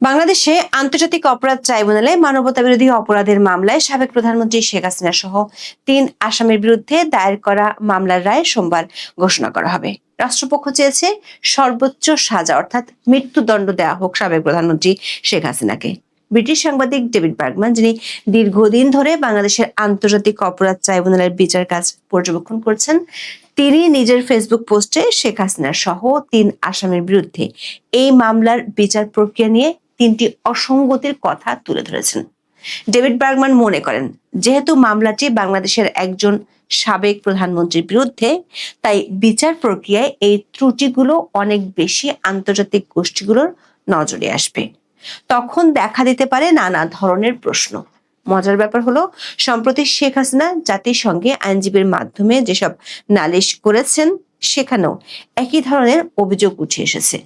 বাংলাদেশে আন্তর্জাতিক অপরাধ ট্রাইব্যুনালে মানবতা বিরোধী অপরাধের মামলায় সাবেক প্রধানমন্ত্রী শেখ হাসিনা সহ তিন আসামির বিরুদ্ধে দায়ের করা মামলার রায় সোমবার ঘোষণা করা হবে। রাষ্ট্রপক্ষ চেয়েছে সর্বোচ্চ সাজা, অর্থাৎ মৃত্যুদণ্ড দেওয়া হোক সাবেক প্রধানমন্ত্রী শেখ হাসিনাকে। ব্রিটিশ সাংবাদিক ডেভিড বার্গম্যান, যিনি দীর্ঘদিন ধরে বাংলাদেশের আন্তর্জাতিক অপরাধ ট্রাইব্যুনালের বিচার কাজ পর্যবেক্ষণ করছেন, তিনি নিজের ফেসবুক পোস্টে শেখ হাসিনা সহ তিন আসামির বিরুদ্ধে এই মামলার বিচার প্রক্রিয়া নিয়ে তিনটি অসঙ্গতির কথা তুলে ধরেছেন। ডেভিড বার্গম্যান মনে করেন, যেহেতু মামলাটি বাংলাদেশের একজন সাবেক প্রধানমন্ত্রীর বিরুদ্ধে, তাই বিচার প্রক্রিয়ায় এই ত্রুটিগুলো অনেক বেশি আন্তর্জাতিক গোষ্ঠীগুলোর নজরে আসবে। তখন দেখা দিতে পারে নানা ধরনের প্রশ্ন। মজার ব্যাপার হলো, সম্প্রতি শেখ হাসিনা জাতিসংঘে আইনজীবীর মাধ্যমে যেসব নালিশ করেছেন, সেখানেও একই ধরনের অভিযোগ উঠে এসেছে।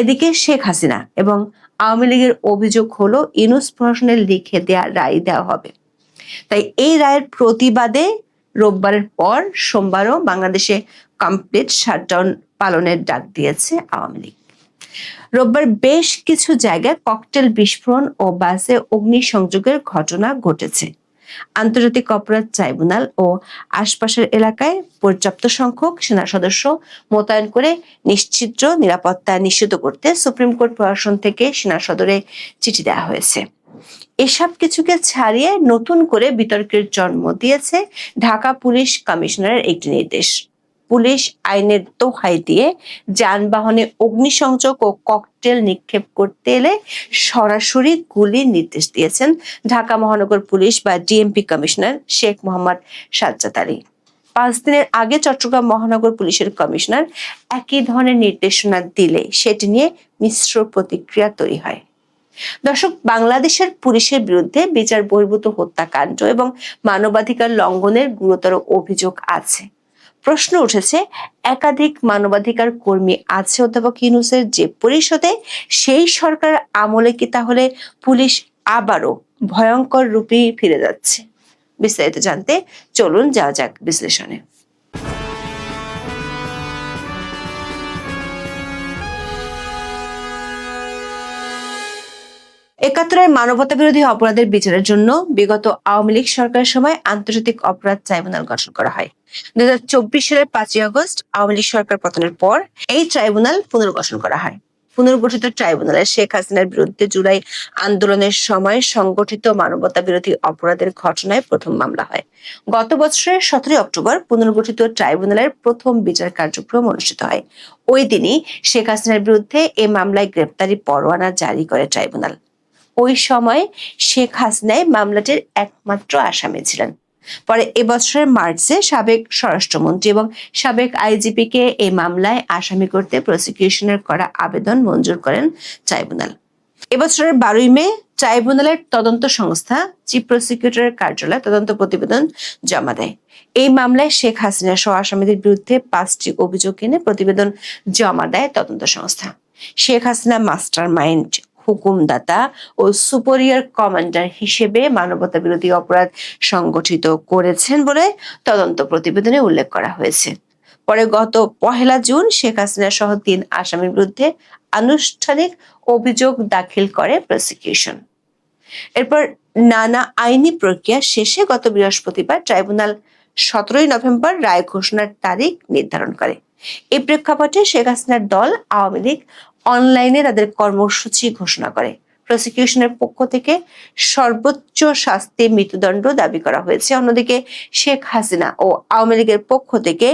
এদিকে শেখ হাসিনা এবং আওয়ামী লীগের অভিযোগ হলো, ইনুস প্রশাসনের লিখে দেয়া রায় দেওয়া হবে। তাই এই রায়ের প্রতিবাদে রোববারের পর সোমবারও বাংলাদেশে কমপ্লিট শাটডাউন পালনের ডাক দিয়েছে আওয়ামী লীগ। রোববার বেশ কিছু জায়গায় ককটেল বিস্ফোরণ ও বাসে অগ্নিসংযোগের ঘটনা ঘটেছে। আন্তর্জাতিক অপরাধ ট্রাইব্যুনাল ও আশপাশের এলাকায় পর্যাপ্ত সংখ্যক সেনা সদস্য মোতায়েন করে নিশ্চিদ্র নিরাপত্তা নিশ্চিত করতে সুপ্রিম কোর্ট প্রশাসন থেকে সেনা সদরে চিঠি দেওয়া হয়েছে। এসব কিছুকে ছাড়িয়ে নতুন করে বিতর্কের জন্ম দিয়েছে ঢাকা পুলিশ কমিশনারের একটি নির্দেশ। পুলিশ আইনের দোহাই দিয়ে যানবাহনে অগ্নিসংযোগ ও ককটেল নিক্ষেপ করতে এলে সরাসরি গুলির নির্দেশ দিয়েছেন ঢাকা মহানগর পুলিশ বা ডিএমপি কমিশনার শেখ মোহাম্মদ সাজ্জাদ আলী। পাঁচ দিনের আগে চট্টগ্রাম মহানগর পুলিশের কমিশনার একই ধরনের নির্দেশনা দিলে সেটি নিয়ে মিশ্র প্রতিক্রিয়া তৈরি হয়। দর্শক, বাংলাদেশের পুলিশের বিরুদ্ধে বিচার বহির্ভূত হত্যাকাণ্ড এবং মানবাধিকার লঙ্ঘনের গুরুতর অভিযোগ আছে। প্রশ্ন উঠেছে, একাধিক মানবাধিকার কর্মী আছে অধ্যাপক ইউনুসের যে পরিষদে, সেই সরকার আমলে কি তাহলে পুলিশ আবারও ভয়ঙ্কর রূপেই ফিরে যাচ্ছে? বিস্তারিত জানতে চলুন, যাওয়া যাক বিশ্লেষণে। একাত্তরের মানবতা বিরোধী অপরাধের বিচারের জন্য বিগত আওয়ামী লীগ সরকারের সময় আন্তর্জাতিক অপরাধ ট্রাইব্যুনাল গঠন করা হয়। দুই হাজার চব্বিশ সালের পাঁচই আগস্ট আওয়ামী লীগ সরকার পতনের পর এই ট্রাইব্যুনাল পুনর্গঠন করা হয়। পুনর্গঠিত ট্রাইব্যুনালে শেখ হাসিনার বিরুদ্ধে জুলাই আন্দোলনের সময় সংগঠিত মানবতা বিরোধী অপরাধের ঘটনায় প্রথম মামলা হয়। গত বছরের সতেরোই অক্টোবর পুনর্গঠিত ট্রাইব্যুনালের প্রথম বিচার কার্যক্রম অনুষ্ঠিত হয়। ওই দিনই শেখ হাসিনার বিরুদ্ধে এ মামলায় গ্রেপ্তারি পরোয়ানা জারি করে ট্রাইব্যুনাল। ওই সময় শেখ হাসিনাই মামলাটির একমাত্র আসামি ছিলেন। পরে এবছরের মার্চে সাবেক স্বরাষ্ট্রমন্ত্রী এবং সাবেক আইজিপি কে এই মামলায় আসামি করতে প্রসিকিউশনের করা আবেদন মঞ্জুর করেন ট্রাইব্যুনাল। এবছরের বারোই মে ট্রাইব্যুনালের তদন্ত সংস্থা, চিফ প্রসিকিউটরের কার্যালয়ে তদন্ত প্রতিবেদন জমা দেয়। এই মামলায় শেখ হাসিনা সহ আসামিদের বিরুদ্ধে পাঁচটি অভিযোগ এনে প্রতিবেদন জমা দেয় তদন্ত সংস্থা। শেখ হাসিনা মাস্টার মাইন্ড হুকুমদাতা ও সুপেরিয়র কমান্ডার হিসেবে মানবতা বিরোধী অপরাধ সংগঠিত করেছেন বলে তদন্ত প্রতিবেদনে উল্লেখ করা হয়েছে। পরে গত পহেলা জুন শেখ হাসিনা সহ তিন আসামির বিরুদ্ধে আনুষ্ঠানিক অভিযোগ দাখিল করে প্রসিকিউশন। এরপর নানা আইনি প্রক্রিয়া শেষে গত বৃহস্পতিবার ট্রাইব্যুনাল সতেরোই নভেম্বর রায় ঘোষণার তারিখ নির্ধারণ করে। এই প্রেক্ষাপটে শেখ হাসিনার দল আওয়ামী লীগ অনলাইনে তাদের কর্মসূচি ঘোষণা করে। প্রসিকিউশনের পক্ষ থেকে সর্বোচ্চ শাস্তি মৃত্যুদণ্ড দাবি করা হয়েছে। অন্যদিকে শেখ হাসিনা ও আওয়ামী লীগের পক্ষ থেকে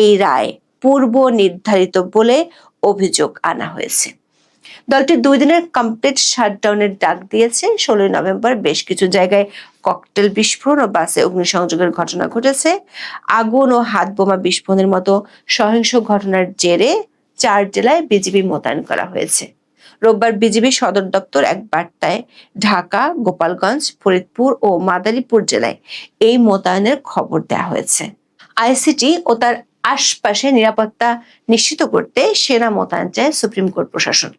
এই রায় পূর্ব নির্ধারিত বলে অভিযোগ আনা হয়েছে। দলটি দুই দিনের কমপ্লিট শাটডাউনের ডাক দিয়েছে। ষোলোই নভেম্বর বেশ কিছু জায়গায় ককটেল বিস্ফোরণ ও বাসে অগ্নিসংযোগের ঘটনা ঘটেছে। আগুন ও হাত বোমা বিস্ফোরণের মতো সহিংস ঘটনার জেরে চার জেলায় বিজিবি মোতায়েন করা হয়েছে। রোববার বিজিবি সদর দপ্তর এক বার্তায় ঢাকা, গোপালগঞ্জ, ফরিদপুর ও মাদারীপুর জেলায় এই মোতায়েনের খবর দেয়া হয়েছে। আইসিটি ও তার আশপাশে নিরাপত্তা নিশ্চিত করতে সেনা মোতায়েন চায় সুপ্রিম কোর্ট প্রশাসন।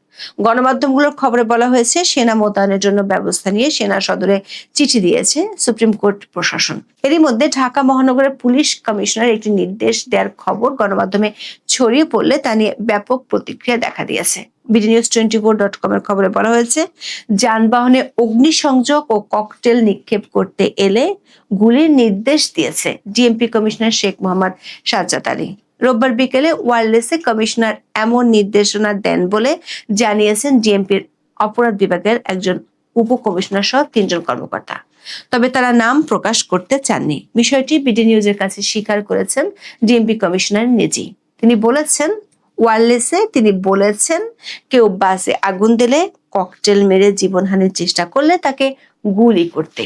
গণমাধ্যমগুলোর খবরে বলা হয়েছে, সেনা মোতায়েনের জন্য ব্যবস্থা নিয়ে সেনা সদরে চিঠি দিয়েছে সুপ্রিম কোর্ট প্রশাসন। এরই মধ্যে ঢাকা মহানগরের পুলিশ কমিশনার একটি নির্দেশ দেওয়ার খবর গণমাধ্যমে ছড়িয়ে পড়লে তা নিয়ে ব্যাপক প্রতিক্রিয়া দেখা দিয়েছে। BD news twenty four dot com এর খবরে বলা হয়েছে, যানবাহনে অগ্নিসংযোগ ও ককটেল নিক্ষেপ করতে এলে গুলির নির্দেশ দিয়েছে ডিএমপি কমিশনার শেখ মোহাম্মদ সাজ্জাদ আলী। রোববার বিকেলে ওয়ারলেসে কমিশনার এমন নির্দেশনা দেন বলে জানিয়েছেন ডিএমপির অপরাধ বিভাগের একজন উপকমিশনার সহ তিনজন কর্মকর্তা। তবে তারা নাম প্রকাশ করতে চাননি। বিষয়টি বিডি নিউজের কাছে স্বীকার করেছেন ডিএমপি কমিশনার নিজেই। তিনি বলেছেন ওয়ারলেসে তিনি বলেছেন, কেউ বাসে আগুন দিলে ককটেল মেরে জীবনহানির চেষ্টা করলে তাকে গুলি করতে।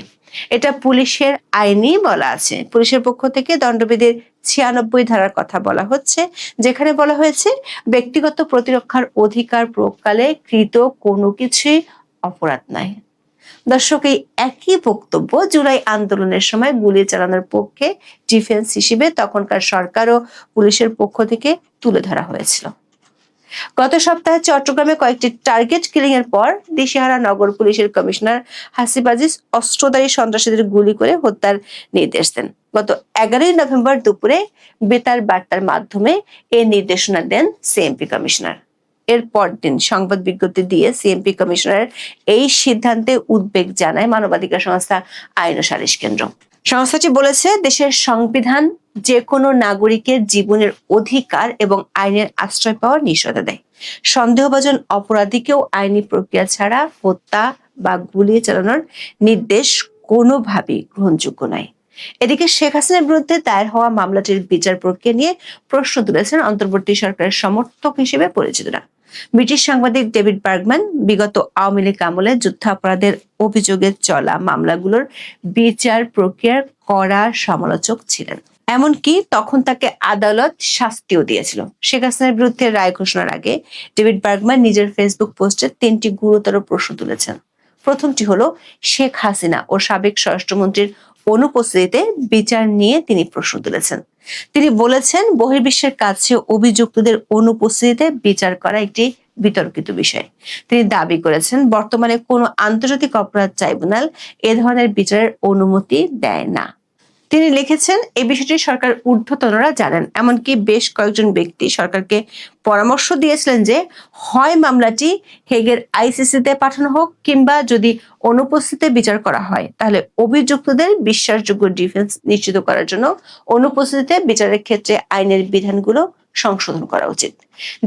এটা পুলিশের আইনি বলা আছে। পুলিশের পক্ষ থেকে দণ্ডবিধির ছিয়ানব্বই ধারার কথা বলা হচ্ছে, যেখানে বলা হয়েছে, ব্যক্তিগত প্রতিরক্ষার অধিকার প্রয়োগকালে কৃত কোনো কিছুই অপরাধ নাই দর্শক, এই একই বক্তব্য জুলাই আন্দোলনের সময় গুলি চালানোর পক্ষে ডিফেন্স হিসেবে তখনকার সরকার ও পুলিশের পক্ষ থেকে তুলে ধরা হয়েছিল। গত সপ্তাহে চট্টগ্রামে কয়েকটি টার্গেট কিলিং এর পর দিশেহারা নগর পুলিশের কমিশনার হাসিব আজিজ অস্ত্রধারী সন্ত্রাসীদের গুলি করে হত্যার নির্দেশ দেন। গত এগারোই নভেম্বর দুপুরে বেতার বার্তার মাধ্যমে এ নির্দেশনা দেন সিএমপি কমিশনার। এর পরদিন সংবাদ বিজ্ঞপ্তি দিয়ে সিএমপি কমিশনারের এই সিদ্ধান্তে উদ্বেগ জানায় মানবাধিকার সংস্থা আইন ও সালিশ কেন্দ্র। সংস্থাটি বলেছে, দেশের সংবিধান যে কোনো নাগরিকের জীবনের অধিকার এবং আইনের আশ্রয় পাওয়ার নিশ্চয়তা দেয়। সন্দেহভাজন অপরাধীকেও আইনি প্রক্রিয়া ছাড়া হত্যা বা গুলি চালানোর নির্দেশ কোনোভাবেই গ্রহণযোগ্য নয়। এদিকে শেখ হাসিনার বিরুদ্ধে দায়ের হওয়া মামলাটির বিচার প্রক্রিয়া নিয়ে প্রশ্ন তুলেছেন অন্তর্বর্তী সরকারের সমর্থক হিসেবে পরিচিতরা। ব্রিটিশ সাংবাদিক ডেভিড বার্গম্যান বিগত আওয়ামী লীগ আমলে যুদ্ধাপরাধের অভিযোগে চলা মামলাগুলোর বিচার প্রক্রিয়ার কড়া সমালোচক ছিলেন। এমনকি তখন তাকে আদালত শাস্তিও দিয়েছিল। শেখ হাসিনার বিরুদ্ধে রায় ঘোষণার আগে ডেভিড বার্গম্যান নিজের ফেসবুক পোস্টে তিনটি গুরুতর প্রশ্ন তুলেছেন। প্রথমটি হলো, শেখ হাসিনা ও সাবেক স্বরাষ্ট্রমন্ত্রীর অনুপস্থিতিতে বিচার নিয়ে তিনি প্রশ্ন তুলেছেন। তিনি বলেছেন, বহির্বিশ্বের কাছে অভিযুক্তদের অনুপস্থিতিতে বিচার করা একটি বিতর্কিত বিষয়। তিনি দাবি করেছেন, বর্তমানে কোনো আন্তর্জাতিক অপরাধ ট্রাইব্যুনাল এ ধরনের বিচারের অনুমতি দেয় না। তিনি লিখেছেন এই বিষয়টি সরকার ঊর্ধ্বতনরা জানেন। এমনকি বেশ কয়েকজন ব্যক্তি সরকারকে পরামর্শ দিয়েছিলেন যে, হয় মামলাটি হেগের আইসিসিতে পাঠানো হোক কিংবা যদি অনুপস্থিতিতে বিচার করা হয়, তাহলে অভিযুক্তদের বিশ্বাসযোগ্য ডিফেন্স নিশ্চিত করার জন্য অনুপস্থিতিতে বিচারের ক্ষেত্রে আইনের বিধানগুলো সংশোধন করা উচিত।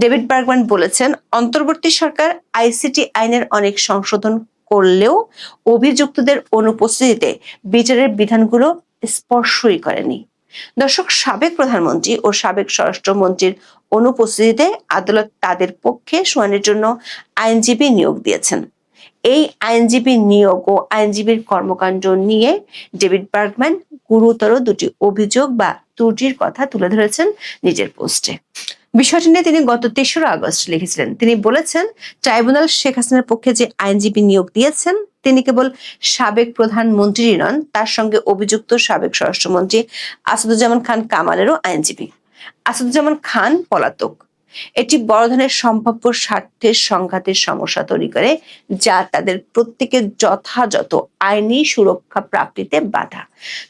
ডেভিড বার্গম্যান বলেছেন, অন্তর্বর্তী সরকার আইসিটি আইনের অনেক সংশোধন করলেও অভিযুক্তদের অনুপস্থিতিতে বিচারের বিধানগুলো স্পর্শই করেনি। দর্শক, সাবেক প্রধানমন্ত্রী ও সাবেক স্বরাষ্ট্রমন্ত্রীর অনুপস্থিতিতে আদালত তাদের পক্ষে শুনানির জন্য আইনজীবী নিয়োগ দিয়েছেন। এই আইনজীবী নিয়োগ ও আইনজীবীর কর্মকাণ্ড নিয়ে ডেভিড বার্গম্যান গুরুতর দুটি অভিযোগ বা ত্রুটির কথা তুলে ধরেছেন নিজের পোস্টে। বিষয়টি নিয়ে তিনি গত তেসরা আগস্ট লিখেছিলেন। তিনি বলেছেন, ট্রাইব্যুনাল শেখ হাসিনার পক্ষে যে আইনজীবী নিয়োগ দিয়েছেন, তিনি কেবল সাবেক প্রধানমন্ত্রী নন, তার সঙ্গে অভিযুক্ত সাবেক স্বরাষ্ট্রমন্ত্রী আসাদুজ্জামান খান কামালেরও আইনজীবী। আসাদুজ্জামান খান পলাতক। এটি বড় ধরনের সম্ভাব্য স্বার্থের সংঘাতের সমস্যা তৈরি করে, যা তাদের প্রত্যেকের যথাযথ আইনি সুরক্ষা প্রাপ্তিতে বাধা।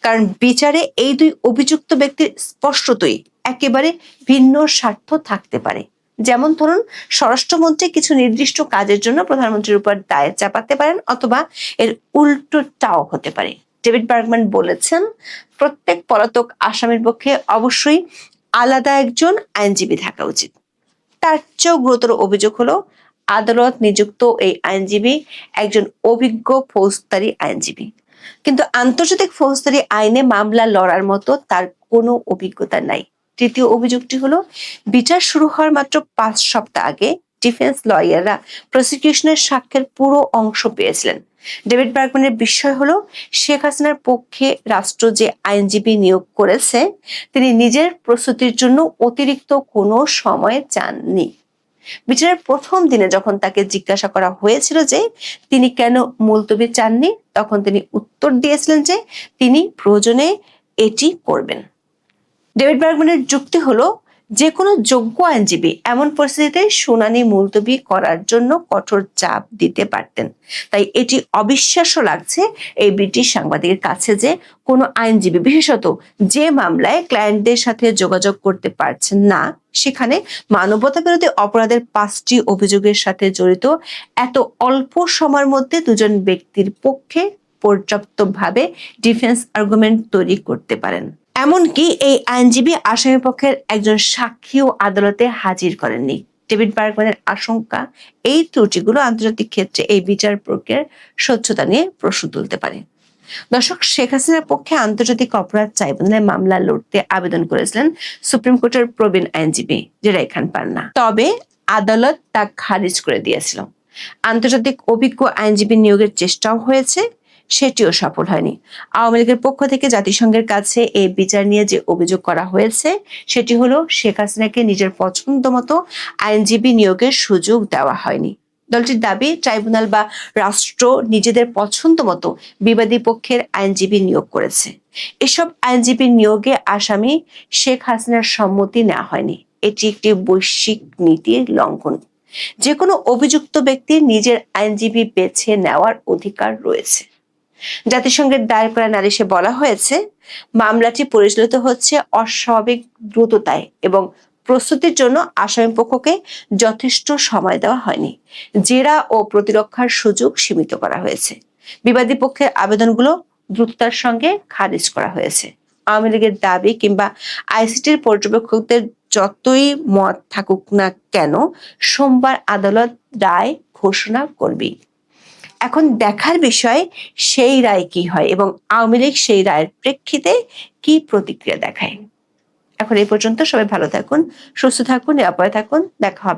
কারণ বিচারে এই দুই অভিযুক্ত ব্যক্তির স্পষ্টতই একেবারে ভিন্ন স্বার্থ থাকতে পারে। যেমন ধরুন, স্বরাষ্ট্রমন্ত্রী কিছু নির্দিষ্ট কাজের জন্য প্রধানমন্ত্রীর উপর দায় চাপাতে পারেন অথবা এর উল্টোটাও হতে পারে। ডেভিড বার্গম্যান বলেছেন, প্রত্যেক পলাতক আসামির পক্ষে অবশ্যই আলাদা একজন আইনজীবী থাকা উচিত। তার চেয়েও গুরুতর অভিযোগ হলো, আদালত নিযুক্ত এই আইনজীবী একজন অভিজ্ঞ ফৌজদারি আইনজীবী। কিন্তু আন্তর্জাতিক ফৌজদারি আইনে মামলা লড়ার মতো তার কোনো অভিজ্ঞতা নাই। তৃতীয় অভিযোগটি হলো, বিচার শুরু হওয়ার মাত্র পাঁচ সপ্তাহ আগে ডিফেন্স লয়াররা প্রসিকিউশনের সাক্ষ্যের পুরো অংশ পেয়েছিলেন। ডেভিড বার্গম্যানের বিষয় হলো, শেখ হাসিনার পক্ষে রাষ্ট্র যে আইনজীবী নিয়োগ করেছে, তিনি নিজের প্রস্তুতির জন্য অতিরিক্ত কোনো সময় চাননি। বিচারের প্রথম দিনে যখন তাকে জিজ্ঞাসা করা হয়েছিল যে, তিনি কেন মুলতবি চাননি, তখন তিনি উত্তর দিয়েছিলেন যে, তিনি প্রয়োজনে এটি করবেন। ডেভিড বার্গম্যানের যুক্তি হলো যে কোনো যোগ্য আইনজীবী এমন পরিস্থিতিতে শুনানি মুলতবি করার জন্য কঠোর চাপ দিতে পারতেন। তাই এটি অবিশ্বাস্য লাগছে এই ব্রিটিশ সাংবাদিকের কাছে যে কোনো আইনজীবী, বিশেষত যে মামলায় ক্লায়েন্টদের সাথে যোগাযোগ করতে পারছেন না, সেখানে মানবতা বিরোধী অপরাধের পাঁচটি অভিযোগের সাথে জড়িত এত অল্প সময়ের মধ্যে দুজন ব্যক্তির পক্ষে পর্যাপ্তভাবে ডিফেন্স আর্গুমেন্ট তৈরি করতে পারেন। এমনকি এই আইনজীবী আসামি পক্ষের একজন সাক্ষীও আদালতে হাজির করেননি। ডেভিড বার্গম্যানের আশঙ্কা, এই ত্রুটিগুলো আন্তর্জাতিক ক্ষেত্রে এই বিচার প্রক্রিয়ার স্বচ্ছতা নিয়ে প্রশ্ন তুলতে পারে। দর্শক, শেখ হাসিনার পক্ষে আন্তর্জাতিক অপরাধ ট্রাইব্যুনালে মামলা লড়তে আবেদন করেছিলেন সুপ্রিম কোর্টের প্রবীণ আইনজীবী জেরাই খান পান্না। তবে আদালত তা খারিজ করে দিয়েছিল। আন্তর্জাতিক অভিজ্ঞ আইনজীবী নিয়োগের চেষ্টাও হয়েছে। সেটিও সফল হয়নি। আওয়ামী লীগের পক্ষ থেকে জাতিসংঘের কাছে এই বিচার নিয়ে যে অভিযোগ করা হয়েছে, সেটি হলো শেখ হাসিনাকে নিজের পছন্দ মতো আইনজীবী নিয়োগের সুযোগ দেওয়া হয়নি। দলটির দাবি, ট্রাইব্যুনাল বা রাষ্ট্র নিজেদের পছন্দ মতো বিবাদী পক্ষের আইনজীবী নিয়োগ করেছে। এসব আইনজীবী নিয়োগে আসামি শেখ হাসিনার সম্মতি নেওয়া হয়নি। এটি একটি বৈশ্বিক নীতির লঙ্ঘন। যে কোনো অভিযুক্ত ব্যক্তির নিজের আইনজীবী বেছে নেওয়ার অধিকার রয়েছে। জাতিসংঘের দায়ের করা নালিশে বলা হয়েছে, মামলাটি পরিচালিত হচ্ছে অস্বাভাবিক দ্রুততায় এবং প্রস্তুতির জন্য আসামি পক্ষকে যথেষ্ট সময় দেওয়া হয়নি। জেরা ও প্রতিরক্ষার সুযোগ সীমিত করা হয়েছে। বিবাদী পক্ষের আবেদনগুলো দ্রুততার সঙ্গে খারিজ করা হয়েছে। আওয়ামী লীগের দাবি কিংবা আইসিটির পর্যবেক্ষকদের যতই মত থাকুক না কেন, সোমবার আদালত রায় ঘোষণা করবি এখন দেখার বিষয় সেই রায় কি হয় এবং আওয়ামী লীগ সেই রায়ের প্রেক্ষিতে কি প্রতিক্রিয়া দেখায়। এখন এই পর্যন্ত সবাই ভালো থাকুন, সুস্থ থাকুন, নিরাপদে থাকুন, দেখা হবে।